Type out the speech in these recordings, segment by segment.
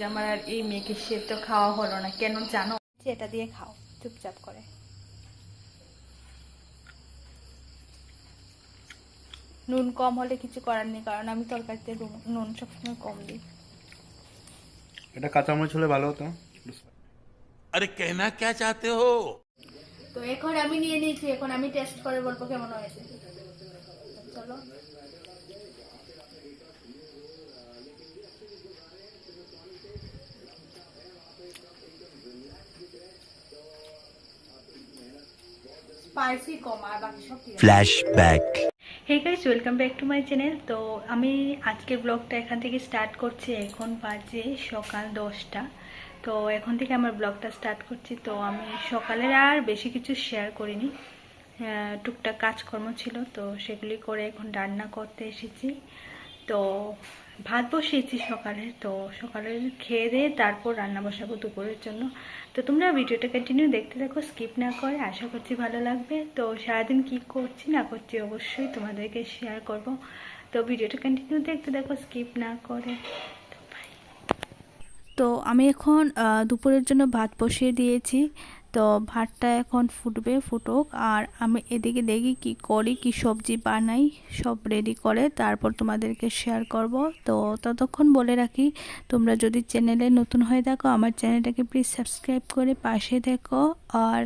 যে আমার আর এই মেয়েকে সে তো খাওয়া হলো না। কেন জানো? এটা দিয়ে খাও চুপচাপ করে। নুন কম হলে কিছু করার নেই কারণ আমি তরকারিতে নুন সবসময় কম দিই। এটা কাঁচামরিচ হলে ভালো হতো। আরে কেনা কে চাতে হো? তো এখন আমি নিয়ে নিয়েছি এখন আমি টেস্ট করে বলব কেমন হয়েছে। চলো। স্পাইসি কম আর বাকি সব ঠিক আছে hey guys welcome back to my channel তো আমি আজকের ব্লগটা এখান থেকে স্টার্ট করছি এখন বাজে সকাল দশটা। তো এখন থেকে আমার ব্লগটা স্টার্ট করছি তো আমি সকালের আর বেশি কিছু শেয়ার করিনি। আহ, টুকটাক কাজকর্ম ছিল তো সেগুলি করে এখন রান্না করতে এসেছি। তো ভাত বসিয়েছি সকালে, তো সকালে খেয়ে দিয়ে তারপর রান্না বসাবো দুপুরের জন্য। তো তোমরা ভিডিওটা কন্টিনিউ দেখতে দেখো স্কিপ না করে, আশা করছি ভালো লাগবে। তো সারাদিন কি করছি না করছি অবশ্যই তোমাদেরকে শেয়ার করব। তো ভিডিওটা কন্টিনিউ দেখতে দেখো স্কিপ না করে। তো আমি এখন দুপুরের জন্য ভাত বসিয়ে দিয়েছি। তো ভাতটা এখন ফুটবে, ফুটুক। আর আমি এদিকে দেখি কি করি, কি সবজি বানাই, সব রেডি করে তারপর তোমাদেরকে শেয়ার করব। তো ততক্ষণ বলে রাখি, তোমরা যদি চ্যানেলে নতুন হয়ে থাকো, আমার চ্যানেলটাকে প্লিজ সাবস্ক্রাইব করে পাশে দেখো আর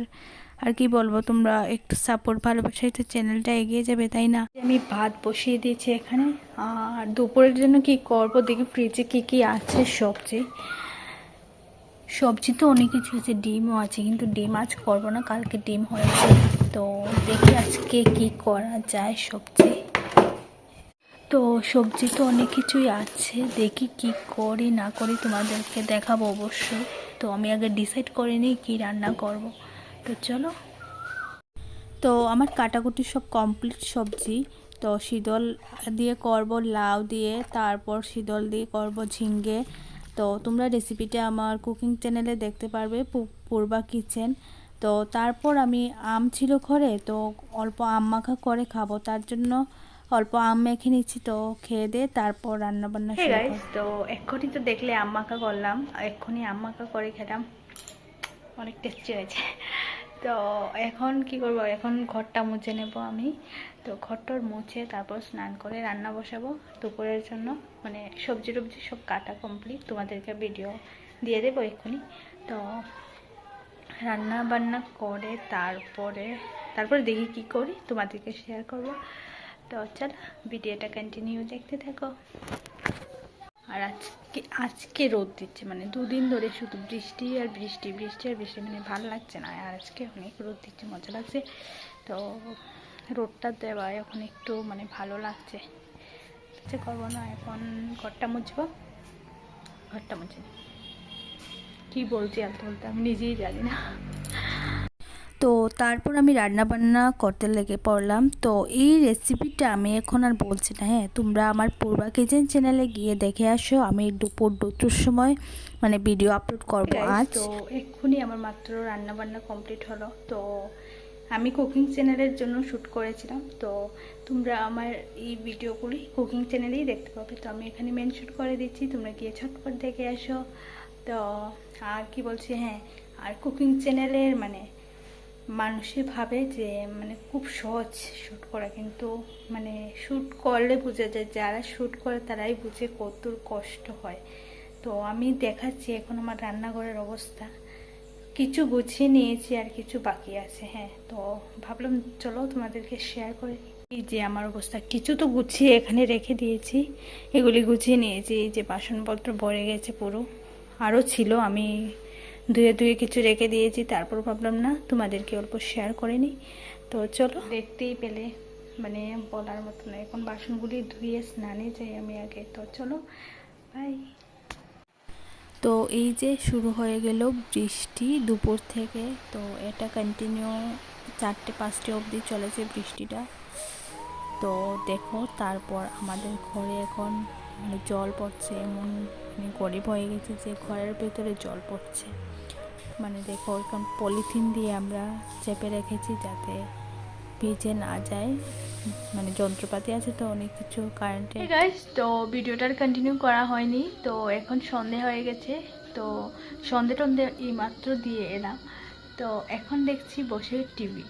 আর কি বলব, তোমরা একটু সাপোর্ট ভালোবাসাই তো চ্যানেলটা এগিয়ে যাবে, তাই না? আমি ভাত বসিয়ে দিয়েছি এখানে। আর দুপুরের জন্য কি করব, দেখি ফ্রিজে কি কি আছে সবজি। সবজি তো অনেক কিছু আছে, ডিমও আছে, কিন্তু ডিম আজ করব না, কালকে ডিম হয়েছে। তো দেখি আজকে কি করা যায় সবজি। তো সবজি তো অনেক কিছুই আছে, দেখি কি করি না করি তোমাদেরকে দেখাবো অবশ্যই। তো আমি আগে ডিসাইড করে নিই কী রান্না করব। তো চলো। তো আমার কাটাকুটি সব কমপ্লিট সবজি। তো শীতল দিয়ে করব, লাউ দিয়ে, তারপর শীতল দিয়ে করব ঝিঙ্গে তো তোমরা রেসিপিটা আমার কুকিং চ্যানেলে দেখতে পারবে পূর্বা কিচেন তো তারপর আমি আম ছিল ঘরে তো অল্প আম মাখা করে খাব। তার জন্য অল্প আম মেখে নিচ্ছি তো খেয়ে দিয়ে তারপর রান্না বান্না তো এক্ষুনি তো দেখলে আম মাখা করলাম। এক্ষুনি আম মাখা করে খেলাম। অনেক টেস্টি হয়েছে। তো এখন কি করব? এখন ঘরটা মুছে নেব আমি। তো ঘরটর মুছে তারপর স্নান করে রান্না বসাবো দুপুরের জন্য। মানে সবজি টবজি সব কাটা কমপ্লিট তোমাদেরকে ভিডিও দিয়ে দেবো এক্ষুনি। তো রান্না বান্না করে তারপরে তারপরে দেখি কি করি, তোমাদেরকে শেয়ার করব। তো চল ভিডিওটা কন্টিনিউ দেখতে থাকো। আর আজকে আজকে রোদ দিচ্ছে মানে দুদিন ধরে শুধু বৃষ্টি আর বৃষ্টি বৃষ্টি আর বৃষ্টি মানে ভালো লাগছে না। আর আজকে অনেক রোদ দিচ্ছে, মজা লাগছে। তো রোদটা দেওয়া এখন একটু মানে ভালো লাগছে। কিছু করব না, এখন ঘরটা মুছবো। ঘরটা মুছে। কি বলছি আর বলতে আমি নিজেই জানি না। তো তারপর আমি রান্না বান্না করতে লেগে পড়লাম। তো এই রেসিপিটা আমি এখন আর বলছি না হ্যাঁ? তোমরা আমার পূর্বা কিচেন চ্যানেলে গিয়ে দেখে আসো। আমি দুপুর দুটোর সময় মানে ভিডিও আপলোড করব আজ। তো এক্ষুনি আমার মাত্র রান্না বান্না কমপ্লিট হলো। তো আমি কুকিং চ্যানেলের জন্য শ্যুট করেছিলাম। তো তোমরা আমার এই ভিডিওগুলি কুকিং চ্যানেলেই দেখতে পাবে। তো আমি এখানে মেন শ্যুট করে দিচ্ছি। তোমরা গিয়ে ছটপট দেখে আসো। তো আর কি বলছি হ্যাঁ? আর কুকিং চ্যানেলের মানে মানুষে ভাবে যে মানে খুব সহজ শ্যুট করা। কিন্তু মানে শ্যুট করলে বোঝা যায়, যারা শ্যুট করে তারাই বুঝে কতর কষ্ট হয়। তো আমি দেখাচ্ছি এখন আমার রান্নাঘরের অবস্থা। কিছু গুছিয়ে নিয়েছি আর কিছু বাকি আছে হ্যাঁ। তো ভাবলাম চলো তোমাদেরকে শেয়ার করে। এই যে আমার অবস্থা। কিছু তো গুছিয়ে এখানে রেখে দিয়েছি। এগুলি গুছিয়ে নিয়েছি। এই যে বাসনপত্র ভরে গেছে পুরো। আরও ছিল, আমি ধুয়ে ধুয়ে কিছু রেখে দিয়েছি তারপর ভাবলাম না তোমাদেরকে অল্প শেয়ার করে নিই। তো চলো। দেখতেই পেলে মানে বলার মতো না এখন বাসনগুলি ধুয়ে স্নানে যাই আমি আগে। তো চলো বাই তো এই যে শুরু হয়ে গেল বৃষ্টি দুপুর থেকে তো এটা কন্টিনিউ চারটে পাঁচটে অবধি চলেছে বৃষ্টিটা। তো দেখো তারপর আমাদের ঘরে এখন মানে জল পড়ছে এমন মানে গরিব হয়ে গেছে যে ঘরের ভেতরে জল পড়ছে। মানে দেখো এখন পলিথিন দিয়ে আমরা চেপে রেখেছি যাতে ভিজে না যায়। মানে যন্ত্রপাতি আছে তো, অনেক কিছু কারেন্টে গাইস তো ভিডিওটার কন্টিনিউ করা হয়নি, তো এখন সন্ধে হয়ে গেছে। তো সন্ধে টন্ধে এই মাত্র দিয়ে এলাম। তো এখন দেখছি বসে টিভি।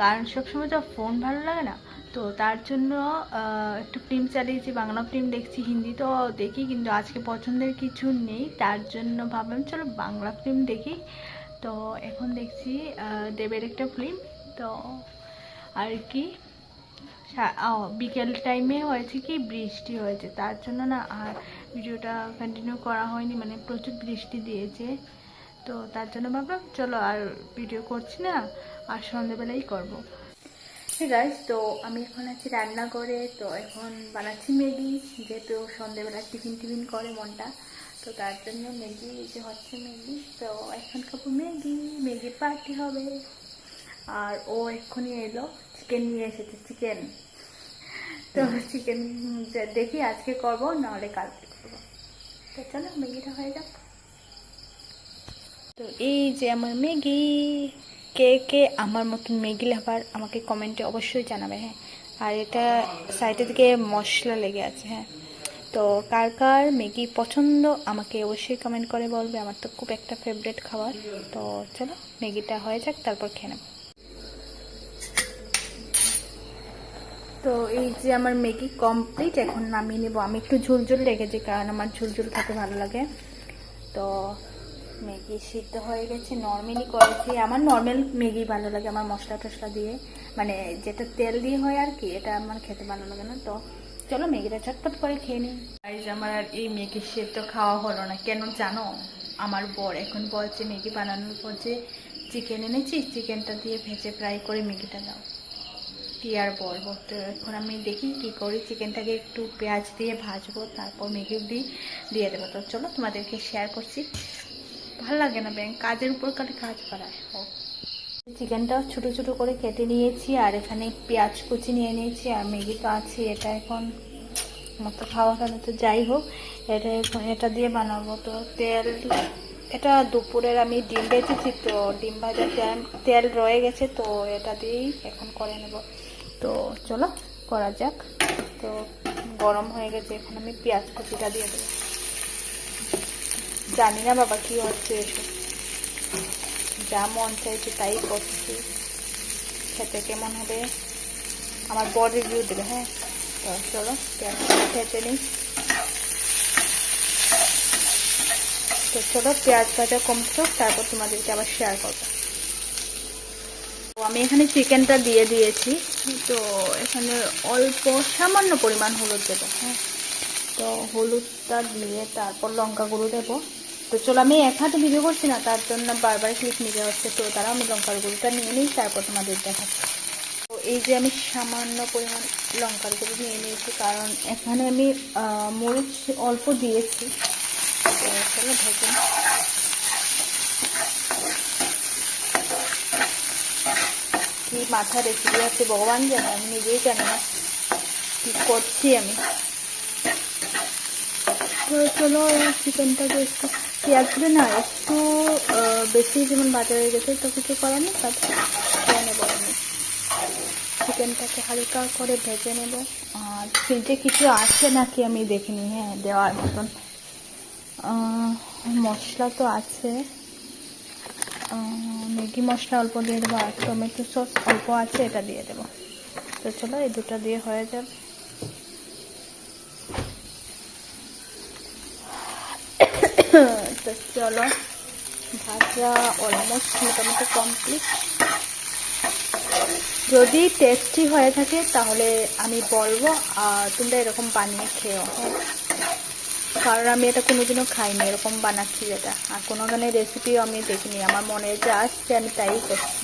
কারণ সবসময় তো ফোন ভালো লাগে না, তো তার জন্য একটু ফিল্ম চালিয়েছি, বাংলা ফিল্ম দেখছি, হিন্দি তো দেখি, কিন্তু আজকে পছন্দের কিছু নেই, তার জন্য ভাবলাম চলো বাংলা ফিল্ম দেখি। তো এখন দেখছি দেবের একটা ফিল্ম তো আর কি বিকেল টাইমে হয়েছে কি, বৃষ্টি হয়েছে, তার জন্য না, আর ভিডিওটা কন্টিনিউ করা হয়নি মানে প্রচুর বৃষ্টি দিয়েছে। তো তার জন্য ভাবলাম চলো আর ভিডিও করছি না আর সন্ধেবেলাই করব। গাইস তো আমি এখন আছি রান্নাঘরে তো এখন বানাচ্ছি ম্যাগি যেহেতু সন্ধেবেলা টিফিন টিফিন করে মনটা তো তার জন্য ম্যাগি যে হচ্ছে ম্যাগি তো এখন খাব ম্যাগি ম্যাগি পার্টি হবে। আর ও এক্ষুনি এলো চিকেন নিয়ে এসেছে চিকেন তো চিকেন দেখি আজকে করব নাহলে কালকে করব। তো চলো ম্যাগিটা হয়ে যাক। তো এই যে আমার ম্যাগি, কে কে আমার মতন ম্যাগি লাভার আমাকে কমেন্টে অবশ্যই জানাবে হ্যাঁ। আর এটা সাইডে থেকে মশলা লেগে আছে হ্যাঁ। তো কার কার ম্যাগি পছন্দ আমাকে অবশ্যই কমেন্ট করে বলবে, আমার তো খুব একটা ফেভারিট খাবার। তো চলো, ম্যাগিটা হয়ে যাক, তারপর খেয়ে নেব। তো এই যে আমার ম্যাগি কমপ্লিট এখন নামিয়ে নেব। আমি একটু ঝুলঝুল রেখেছি, কারণ আমার ঝুলঝুল খেতে ভালো লাগে। তো ম্যাগি সিদ্ধ হয়ে গেছে নর্মালি করেছি। আমার নর্মাল ম্যাগি ভালো লাগে, আমার মশলা টশলা দিয়ে। মানে যেটা তেল দিয়ে হয় আর কি, এটা আমার খেতে ভালো লাগে না। তো চলো ম্যাগিটা চটপট করে খেয়ে নিই। গাইজ আমার আর এই ম্যাগি সেদ্ধ খাওয়া হলো না। কেন জানো? আমার বর এখন বলছে ম্যাগি বানানোর পর যে চিকেন এনেছি চিকেনটা দিয়ে ভেজে ফ্রাই করে ম্যাগিটা দাও। কি আর বলব? তো এখন আমি দেখি কি করি। চিকেনটাকে একটু পেঁয়াজ দিয়ে ভাজবো, তারপর ম্যাগি দিয়ে দিয়ে দেবো। তো চলো তোমাদেরকে শেয়ার করছি। ভালো লাগে না ব্যাংক কাজের উপর কাটে কাজ করায় ও চিকেনটাও ছোটো ছোটো করে কেটে নিয়েছি, আর এখানে পেঁয়াজ কুচি নিয়ে নিয়েছি, আর ম্যাগি তো আছে, এটা এখন মতো খাওয়া খাওয়া তো যাই হোক, এটা এটা দিয়ে বানাবো। তো তেল, এটা দুপুরের আমি ডিম বেঁচেছি, তো ডিম ভাজা তেল তেল রয়ে গেছে, তো এটা দিয়েই এখন করে নেব। তো চলো, করা যাক। তো গরম হয়ে গেছে, এখন আমি পেঁয়াজ কুচিটা দিয়ে দেবো। জানি না বাবা কি হচ্ছে এসব। যা মন চাইছে তাই করছি। খেতে কেমন হবে? আমার বর রিভিউ দেবে হ্যাঁ? তো চলো খেতে নিই। তো চলো, পেঁয়াজ ভাজা কমছো তারপর তোমাদেরকে আবার শেয়ার করব। আমি এখানে চিকেনটা দিয়ে দিয়েছি, তো এখানে অল্প সামান্য পরিমাণ হলুদ দেবো হ্যাঁ? তো হলুদটা দিয়ে তারপর লঙ্কা গুঁড়ো দেবো। তো চলো, আমি এক হাতে ভিডিও করছি না, তার জন্য বারবার ক্লিক নিতে হচ্ছে। তো তারা আমি লঙ্কার গুঁড়োটা নিয়ে নিই, তারপর তোমাদের দেখাচ্ছি। তো এই যে আমি সামান্য পরিমাণ লঙ্কার গুঁড়ো নিয়ে নিয়েছি, কারণ এখানে আমি মরিচ অল্প দিয়েছি। কি মাথা রেসিপি আছে, ভগবান জানে, আমি নিজেই জানি না। কি করছি আমি? চলো চিকেনটাকে একটু পেঁয়াজগুলো না, একটু বেশি যেমন বাজা হয়ে গেছে, তো কিছু করার নেই, তারপর খেয়ে নেব আমি। চিকেনটাকে হালকা করে ভেজে নেব। আর ফ্রিজে কিছু আছে নাকি আমি দেখিনি? হ্যাঁ দেওয়ার মতন মশলা তো আছে। ম্যাগি মশলা অল্প দিয়ে দেবো, আর টমেটো সস অল্প আছে, এটা দিয়ে দেবো। তো চলো, এই দুটো দিয়ে হয়ে যাবে। চলো, ভাজা অলমোস্ট মোটামুটি কমপ্লিট যদি টেস্টি হয়ে থাকে, তাহলে আমি বলব, আর তোমরা এরকম বানিয়ে খেও হ্যাঁ কারণ আমি এটা কোনোদিনও খাইনি, এরকম বানাচ্ছি যেটা আর কোনো কোনোখানে রেসিপিও আমি দেখিনি, আমার মনে যা আসছে, আমি তাই করছি।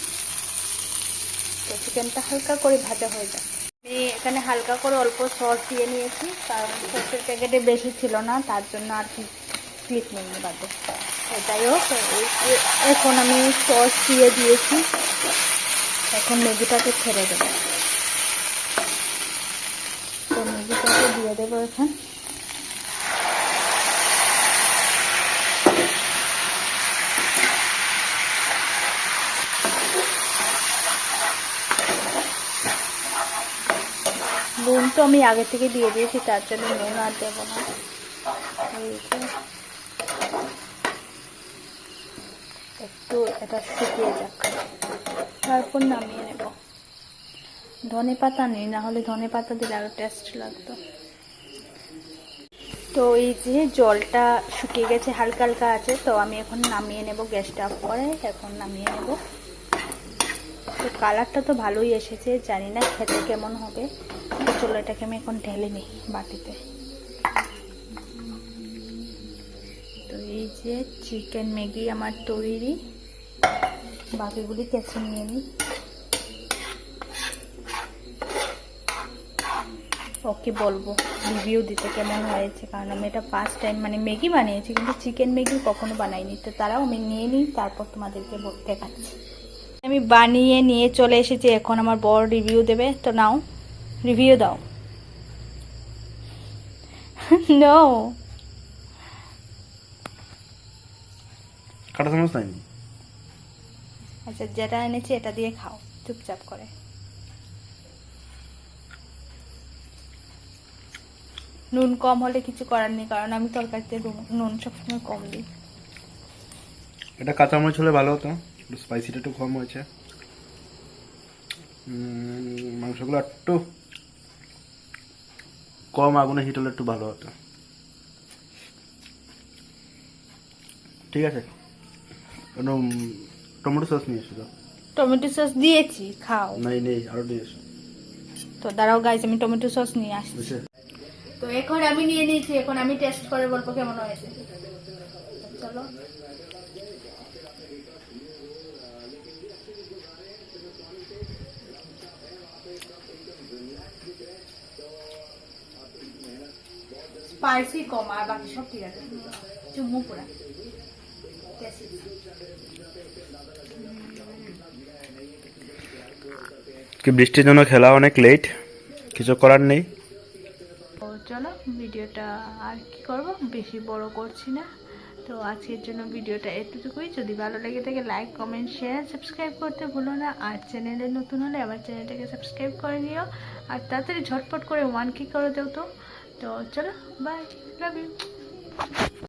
তো চিকেনটা হালকা করে ভাজা হয়ে যায় আমি এখানে হালকা করে অল্প সস দিয়ে নিয়েছি, কারণ সসের প্যাকেটে বেশি ছিল না, তার জন্য আর কি ক্লিপ নেই বাদে যাই হোক এখন আমি সস দিয়ে দিয়েছি। এখন ম্যাগিটাকে ছেড়ে দেবো। তো ম্যাগিটাকে দিয়ে দেবো এখন। নুন তো আমি আগে থেকে দিয়ে দিয়েছি, তার জন্য নুন আর দেবো না এই যে একটু এটা শুকিয়ে যাক। তারপর নামিয়ে নেব। ধনে পাতা নেই, না হলে ধনে পাতা দিলে আরও টেস্ট লাগতো। তো এই যে জলটা শুকিয়ে গেছে, হালকা হালকা আছে, তো আমি এখন নামিয়ে নেব গ্যাসটা অফ করে, এখন নামিয়ে নেব। তো কালারটা তো ভালোই এসেছে, জানি না খেতে কেমন হবে। তো চলো এটাকে আমি এখন ঢেলে নিই বাটিতে। তো এই যে চিকেন ম্যাগি আমার তৈরি। বাকিগুলি কেচে নিয়ে নিই। ওকে বলব রিভিউ দিতে কেমন হয়েছে? কারণ আমি এটা ফার্স্ট টাইম মানে ম্যাগি বানিয়েছি, কিন্তু চিকেন ম্যাগি কখনো বানাইনি। তো তারাও আমি নিয়ে নিই, তারপর তোমাদেরকে দেখাচ্ছি। আমি বানিয়ে নিয়ে চলে এসেছি, এখন আমার বড় রিভিউ দেবে। তো নাও রিভিউ দাও। নো কাটা নাইনি আচ্ছা যেটা এনেছি এটা দিয়ে খাও, চুপচাপ করে। নুন কম হলে কিছু করার নেই, কারণ আমি তরকারিতে নুন- সবসময় কম দিই। এটা কাঁচামরিচ হলে ভালো হতো, একটু স্পাইসিটা একটু কম হয়েছে। মাংসগুলো একটু কম আগুনে হিট হলে একটু ভালো হতো। ঠিক আছে? কোনো টমেটো সস নিয়ে এসো টমেটো সস দিয়েছি খাও। নাই নেই আরও নিয়ে এসো তো দাঁড়াও গাইজ আমি টমেটো সস নিয়ে আসছি। তো এখন আমি নিয়ে নিয়েছি এখন আমি টেস্ট করে বলব কেমন হয়েছে। চলো। স্পাইসি কম আর বাকি সব ঠিক আছে। চুমু পুরা। কি বৃষ্টির জন্য খেলা অনেক লেট কিছু করার নেই। তো চলো, ভিডিওটা আর কি করব? বেশি বড় করছি না। তো আজকের জন্য ভিডিওটা এতটুকুই। যদি ভালো লেগে থাকে লাইক কমেন্ট শেয়ার সাবস্ক্রাইব করতে ভুলো না। আর চ্যানেলে নতুন হলে আমার চ্যানেলটাকে সাবস্ক্রাইব করে নিও। আর তাড়াতাড়ি ঝটপট করে ওয়ান কি করে দেও তো। তো চলো বাই লাভ ইউ